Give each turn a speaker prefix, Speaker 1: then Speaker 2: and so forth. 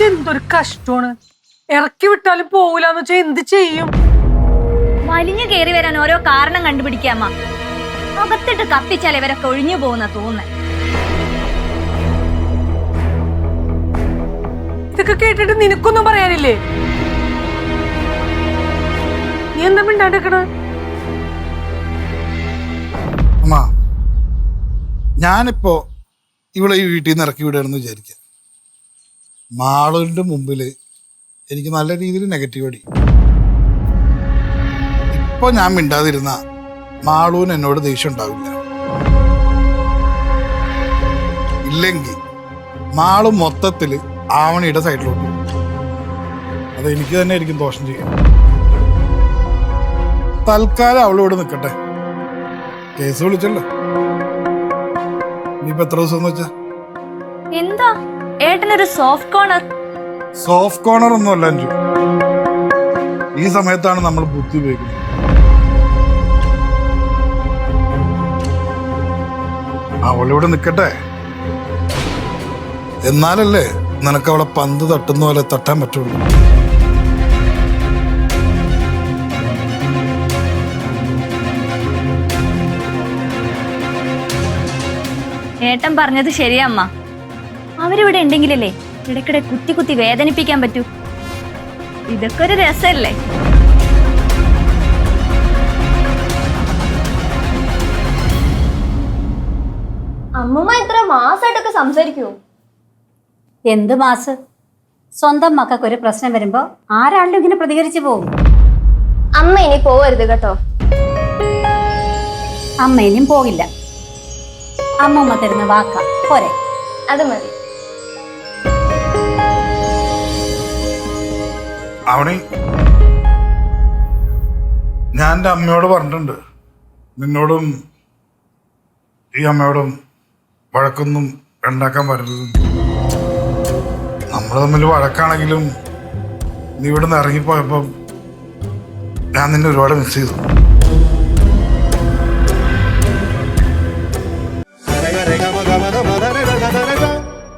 Speaker 1: ഇതെന്തൊരു കഷ്ടമാണ്. ഇറക്കി വിട്ടാലും പോകൂലെന്ന് വെച്ചാൽ എന്ത് ചെയ്യും?
Speaker 2: വലിഞ്ഞു കയറി വരാൻ ഓരോ കാരണം കണ്ടുപിടിക്കാമ്മ അകത്തിട്ട് കത്തിച്ചാൽ ഇവരൊക്കെ ഒഴിഞ്ഞു പോകുന്ന തോന്നുന്നു
Speaker 1: ഇതൊക്കെ കേട്ടിട്ട് നിനക്കൊന്നും പറയാനില്ലേ? നീ എന്താ മിണ്ടാണ്ടിക്കണ
Speaker 3: അമ്മ ഞാനിപ്പോ ഇവളെ ഈ വീട്ടിൽ നിന്ന് ഇറക്കി വിടുകയാണെന്ന് വിചാരിക്കാം. മാളുവിന്റെ മുമ്പിൽ എനിക്ക് നല്ല രീതിയിൽ നെഗറ്റീവ് അടി. ഇപ്പോൾ ഞാൻ മിണ്ടാതിരുന്ന മാളൂന് എന്നോട് ദേഷ്യം ഉണ്ടാവില്ല. ഇല്ലെങ്കിൽ മാളു മൊത്തത്തിൽ ആവണിയുടെ സൈഡിലോട്ട്. അത് എനിക്ക് തന്നെ ആയിരിക്കും ദോഷം ചെയ്യാം. തൽക്കാലം അവളിവിടെ നിൽക്കട്ടെ കേസ് വിളിച്ചല്ലോ. ഇനിയിപ്പോ എത്ര ദിവസം വെച്ചാ?
Speaker 2: എന്താ? ഏട്ടനൊരു സോഫ്റ്റ് കോർണർ
Speaker 3: സോഫ്റ്റ് കോർണർ ഒന്നും അല്ല അഞ്ചു ഈ സമയത്താണ് നമ്മൾ ബുദ്ധി ഉപയോഗിക്കുന്നത്. അവളിവിടെ നിൽക്കട്ടെ എന്നാലല്ലേ നിനക്ക് അവളെ പന്ത് തട്ടുന്ന പോലെ തട്ടാൻ പറ്റുള്ളൂ.
Speaker 2: ഏട്ടൻ പറഞ്ഞത് ശരിയമ്മ അവരിവിടെ ഉണ്ടെങ്കിലല്ലേ ഇടയ്ക്കിടെ കുത്തി കുത്തി വേദനിപ്പിക്കാൻ പറ്റൂ? ഇതൊക്കെ ഒരു രസമല്ലേ
Speaker 4: അമ്മമ്മ ഇത്ര മാസമായിട്ടൊക്കെ സംസാരിക്കുമോ
Speaker 5: എന്ത് മാസ്? സ്വന്തം മക്കൾക്ക് ഒരു പ്രശ്നം വരുമ്പോ ആരാളും ഇങ്ങനെ പ്രതികരിച്ചു പോകും?
Speaker 4: അമ്മ ഇനി പോവരുത് കേട്ടോ.
Speaker 5: അമ്മ ഇനിയും പോകില്ല. അമ്മമ്മ തരുന്ന വാക്ക പോരെ.
Speaker 4: അത് മതി.
Speaker 3: അവണി ഞാൻ എന്റെ അമ്മയോട് പറഞ്ഞിട്ടുണ്ട്. നിന്നോടും ഈ അമ്മയോടും വഴക്കൊന്നും ഉണ്ടാക്കാൻ പറ്റരുത് നമ്മൾ തമ്മിൽ വഴക്കാണെങ്കിലും നീ ഇവിടെ നിന്ന് ഇറങ്ങിപ്പോയപ്പം ഞാൻ നിന്നെ ഒരുപാട് മിസ് ചെയ്തു.